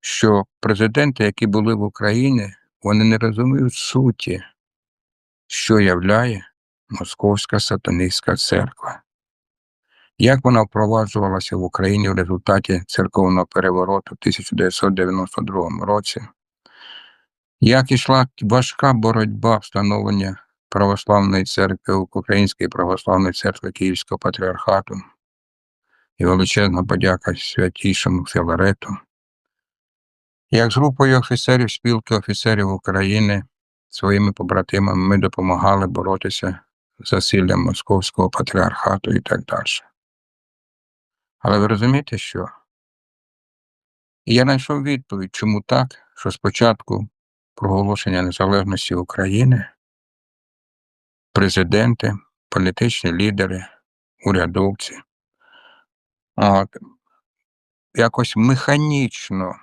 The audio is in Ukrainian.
що президенти, які були в Україні, вони не розуміють суті, що являє Московська сатаністська церква. Як вона впроваджувалася в Україні в результаті церковного перевороту в 1992 році, як ішла важка боротьба встановлення православної церкви Української православної церкви Київського патріархату? І величезна подяка святійшому Філарету, як з групою офіцерів спілки офіцерів України своїми побратимами ми допомагали боротися з засиллям Московського патріархату і так далі. Але ви розумієте, що? І я знайшов відповідь, чому так, що спочатку проголошення незалежності України президенти, політичні лідери, урядовці от, якось механічно